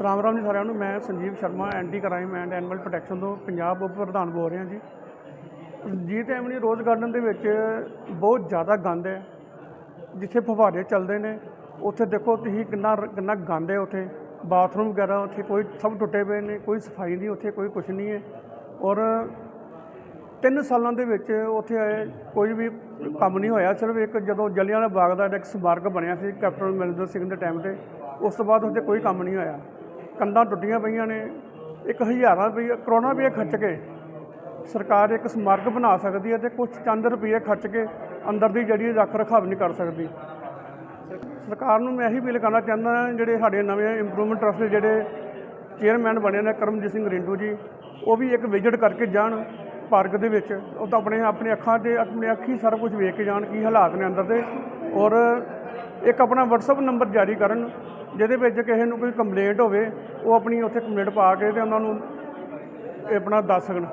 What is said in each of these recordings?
ਰਾਮ ਰਾਮ ਜੀ ਸਾਰਿਆਂ ਨੂੰ, ਮੈਂ Sanjeev Sharma, anti crime and animal protection ਤੋਂ ਪੰਜਾਬ ਉਪ ਪ੍ਰਧਾਨ ਬੋਲ ਰਿਹਾ ਜੀ। ਜੀਤ ਐਵਨੀ ਰੋਜ਼ ਗਾਰਡਨ ਦੇ ਵਿੱਚ ਬਹੁਤ ਜ਼ਿਆਦਾ ਗੰਦ ਹੈ, ਜਿੱਥੇ ਫੁਹਾਰੇ ਚੱਲਦੇ ਨੇ, ਉੱਥੇ ਦੇਖੋ ਤੁਸੀਂ ਕਿੰਨਾ ਕਿੰਨਾ ਗੰਦ ਹੈ ਉੱਥੇ। ਬਾਥਰੂਮ ਵਗੈਰਾ ਉੱਥੇ ਕੋਈ ਸਭ ਟੁੱਟੇ ਪਏ ਨੇ, ਕੋਈ ਸਫ਼ਾਈ ਨਹੀਂ, ਉੱਥੇ ਕੋਈ ਕੁਝ ਨਹੀਂ ਹੈ। ਔਰ ਤਿੰਨ ਸਾਲਾਂ ਦੇ ਵਿੱਚ ਉੱਥੇ ਆਏ, ਕੋਈ ਵੀ ਕੰਮ ਨਹੀਂ ਹੋਇਆ, ਸਿਰਫ ਇੱਕ ਜਦੋਂ ਜਲਿਆਂਵਾਲਾ ਬਾਗ ਦਾ ਇੱਕ ਸਮਾਰਕ ਬਣਿਆ ਸੀ, ਕੈਪਟਨ ਅਮਰਿੰਦਰ ਸਿੰਘ ਦੇ ਟਾਈਮ ਤੇ, ਉਸ ਤੋਂ ਬਾਅਦ ਉੱਥੇ ਕੋਈ ਕੰਮ ਨਹੀਂ ਹੋਇਆ। ਕੰਧਾਂ ਟੁੱਟੀਆਂ ਪਈਆਂ ਨੇ, ਇੱਕ ਹਜ਼ਾਰਾਂ ਰੁਪਏ ਕਰੋਨਾ ਰੁਪਏ ਖਰਚ ਕੇ ਸਰਕਾਰ ਇੱਕ ਸਮਾਰਕ ਬਣਾ ਸਕਦੀ ਹੈ ਤੇ ਕੁਝ ਚੰਦ ਰੁਪਏ ਖਰਚ ਕੇ ਅੰਦਰ ਦੀ ਜਿਹੜੀ ਰੱਖ ਰਖਾਵ ਨਹੀਂ ਕਰ ਸਕਦੀ। ਸਰਕਾਰ ਨੂੰ ਮੈਂ ਇਹੀ ਅਪੀਲ ਕਰਨਾ ਚਾਹੁੰਦਾ ਜਿਹੜੇ ਸਾਡੇ ਨਵੇਂ ਇੰਪਰੂਵਮੈਂਟ ਟਰਸਟ ਦੇ ਜਿਹੜੇ ਚੇਅਰਮੈਨ ਬਣੇ ਨੇ, ਕਰਮਜੀਤ ਸਿੰਘ ਰਿੰਟੂ ਜੀ, ਉਹ ਵੀ ਇੱਕ ਵਿਜ਼ਿਟ ਕਰਕੇ ਜਾਣ ਪਾਰਕ ਦੇ ਵਿੱਚ। ਉਹ ਤਾਂ ਆਪਣੇ ਆਪਣੇ ਅੱਖਾਂ ਤੇ, ਆਪਣੇ ਅੱਖੀ ਸਾਰਾ ਕੁਝ ਵੇਖ ਕੇ ਜਾਣ ਕੀ ਹਾਲਾਤ ਨੇ ਅੰਦਰ ਦੇ। ਔਰ ਇੱਕ ਆਪਣਾ WhatsApp ਨੰਬਰ ਜਾਰੀ ਕਰਨ। ਜਿਹਦੇ ਵਿੱਚ ਕਿਸੇ ਨੂੰ ਕੋਈ ਕੰਪਲੇਂਟ ਹੋਵੇ, ਉਹ ਆਪਣੀ ਉੱਥੇ ਕੰਪਲੇਂਟ ਪਾ ਕੇ ਤੇ ਉਹਨਾਂ ਨੂੰ ਆਪਣਾ ਦੱਸ ਸਕਣ।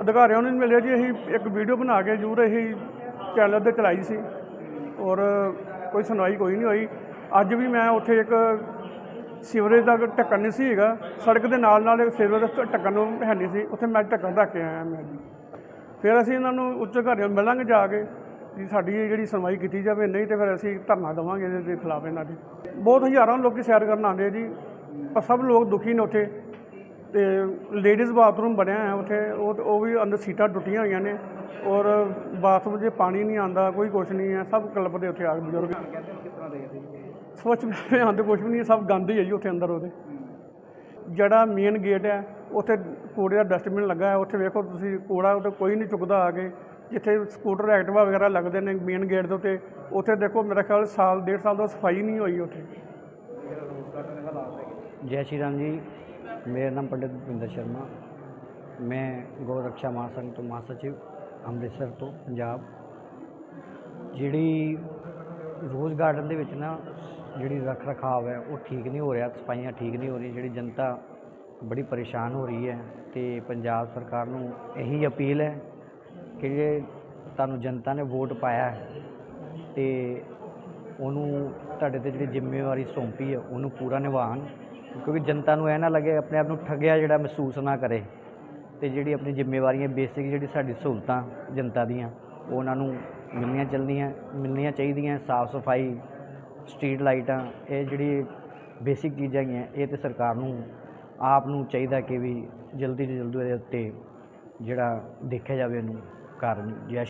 ਅਧਿਕਾਰੀਆਂ ਨੂੰ ਮਿਲਿਆ ਜੀ, ਅਸੀਂ ਇੱਕ ਵੀਡੀਓ ਬਣਾ ਕੇ ਜ਼ਰੂਰ ਅਸੀਂ ਚੈਨਲ ਤੇ ਚਲਾਈ ਸੀ। ਔਰ ਕੋਈ ਸੁਣਵਾਈ ਕੋਈ ਨਹੀਂ ਹੋਈ। ਅੱਜ ਵੀ ਮੈਂ ਉੱਥੇ ਇੱਕ ਸੀਵਰੇਜ ਦਾ ਢੱਕਣ ਨਹੀਂ ਸੀ ਹੈਗਾ। ਸੜਕ ਦੇ ਨਾਲ ਨਾਲ ਇੱਕ ਸੀਵਰੇਜ ਦਾ ਢੱਕਣ ਨੂੰ ਹੈ ਨਹੀਂ ਸੀ। ਉੱਥੇ ਮੈਂ ਢੱਕਣ ਰੱਖ ਕੇ ਆਇਆ ਮੈਂ। ਜੀ ਫਿਰ ਅਸੀਂ ਇਹਨਾਂ ਨੂੰ ਉੱਚ ਅਧਿਕਾਰੀਆਂ ਮਿਲਾਂਗੇ ਜਾ ਕੇ। ਵੀ ਸਾਡੀ ਜਿਹੜੀ ਸੁਣਵਾਈ ਕੀਤੀ ਜਾਵੇ, ਨਹੀਂ ਤੇ ਫਿਰ ਅਸੀਂ ਧਰਨਾ ਦੇਵਾਂਗੇ ਇਹਦੇ ਦੇ ਖਿਲਾਫ ਇਹਨਾਂ ਦੇ। ਬਹੁਤ ਹਜ਼ਾਰਾਂ ਲੋਕੀ ਸੈਰ ਕਰਨ ਆਉਂਦੇ ਆ ਜੀ, ਪਰ ਸਭ ਲੋਕ ਦੁਖੀ ਨੇ ਉੱਥੇ। ਤੇ ਲੇਡੀਜ਼ ਬਾਥਰੂਮ ਬਣਿਆ ਹੈ ਉੱਥੇ, ਉਹ ਉਹ ਵੀ ਅੰਦਰ ਸੀਟਾਂ ਟੁੱਟੀਆਂ ਹੋਈਆਂ ਨੇ ਔਰ ਬਾਥਰੂਮ 'ਚ ਪਾਣੀ ਨਹੀਂ ਆਉਂਦਾ, ਕੋਈ ਕੁਛ ਨਹੀਂ ਹੈ, ਸਭ ਕਲਪ ਦੇ ਉੱਥੇ ਆ ਕੇ ਬਜ਼ੁਰਗ। ਸਵੱਛ ਅਭਿਆਨ ਤੇ ਕੁਛ ਵੀ ਨਹੀਂ, ਸਭ ਗੰਦ ਹੀ ਹੈ ਜੀ ਉੱਥੇ ਅੰਦਰ ਉਹਦੇ। ਜਿਹੜਾ ਮੇਨ ਗੇਟ ਹੈ, ਉੱਥੇ ਕੂੜੇ ਦਾ ਡਸਟਬਿਨ ਲੱਗਾ ਹੈ ਉੱਥੇ ਵੇਖੋ ਤੁਸੀਂ, ਕੂੜਾ ਉੱਥੇ ਕੋਈ ਨਹੀਂ ਚੁੱਕਦਾ ਆ ਕੇ। ਜਿੱਥੇ ਸਕੂਟਰ ਐਕਟਿਵਾ ਵਗੈਰਾ ਲੱਗਦੇ ਨੇ ਮੇਨ ਗੇਟ ਦੇ ਉੱਤੇ, ਉੱਥੇ ਦੇਖੋ ਮੇਰਾ ਖਿਆਲ ਸਾਲ, ਡੇਢ ਸਾਲ ਤੋਂ ਸਫ਼ਾਈ ਨਹੀਂ ਹੋਈ ਉੱਥੇ। ਜੈ ਸ਼੍ਰੀ ਰਾਮ ਜੀ, ਮੇਰਾ ਨਾਮ ਪੰਡਿਤ ਭੁਪਿੰਦਰ ਸ਼ਰਮਾ। ਮੈਂ ਗੋ ਰੱਖਿਆ ਮਹਾਸੰਘ ਤੋਂ ਮਹਾਸਚਿਵ ਅੰਮ੍ਰਿਤਸਰ ਤੋਂ ਪੰਜਾਬ। ਜਿਹੜੀ ਰੋਜ਼ ਗਾਰਡਨ ਦੇ ਵਿੱਚ ਨਾ ਜਿਹੜੀ ਰੱਖ ਰਖਾਵ ਹੈ, ਉਹ ਠੀਕ ਨਹੀਂ ਹੋ ਰਿਹਾ, ਸਫਾਈਆਂ ਠੀਕ ਨਹੀਂ ਹੋ ਰਹੀਆਂ, ਜਿਹੜੀ ਜਨਤਾ ਬੜੀ ਪਰੇਸ਼ਾਨ ਹੋ ਰਹੀ ਹੈ ਤੇ ਪੰਜਾਬ ਸਰਕਾਰ ਨੂੰ ਇਹੀ ਅਪੀਲ ਹੈ ਕਿ ਜੇ ਤੁਹਾਨੂੰ ਜਨਤਾ ਨੇ ਵੋਟ ਪਾਇਆ ਹੈ ਤੇ ਉਹਨੂੰ ਤੁਹਾਡੇ ਤੇ ਜਿਹੜੀ ਜ਼ਿੰਮੇਵਾਰੀ ਸੌਂਪੀ ਹੈ, ਉਹਨੂੰ ਪੂਰਾ ਨਿਭਾਉਣ ਕਿਉਂਕਿ ਜਨਤਾ ਨੂੰ ਇਹ ਨਾ ਲੱਗੇ ਆਪਣੇ ਆਪ ਨੂੰ ਠੱਗਿਆ ਜਿਹੜਾ ਮਹਿਸੂਸ ਨਾ ਕਰੇ ਤੇ ਜਿਹੜੀ ਆਪਣੀ ਜ਼ਿੰਮੇਵਾਰੀਆਂ, ਬੇਸਿਕ ਜਿਹੜੀ ਸਾਡੀ ਸਹੂਲਤਾਂ ਜਨਤਾ ਦੀਆਂ ਉਹਨਾਂ ਨੂੰ ਮਿਲਣੀਆਂ ਚੱਲਦੀਆਂ, ਮਿਲਣੀਆਂ ਚਾਹੀਦੀਆਂ, ਸਾਫ਼ ਸਫ਼ਾਈ, ਸਟਰੀਟ ਲਾਈਟਾਂ, ਇਹ ਜਿਹੜੀ ਬੇਸਿਕ ਚੀਜ਼ਾਂ ਹੈਗੀਆਂ, ਇਹ ਤੇ ਸਰਕਾਰ ਨੂੰ, ਆਪ ਨੂੰ ਚਾਹੀਦਾ ਕਿ ਵੀ ਜਲਦੀ ਤੋਂ ਜਲਦੀ ਇਹਦੇ ਉੱਤੇ ਜਿਹੜਾ ਦੇਖਿਆ ਜਾਵੇ ਇਹਨੂੰ ਕਾਰਨ ਜੈ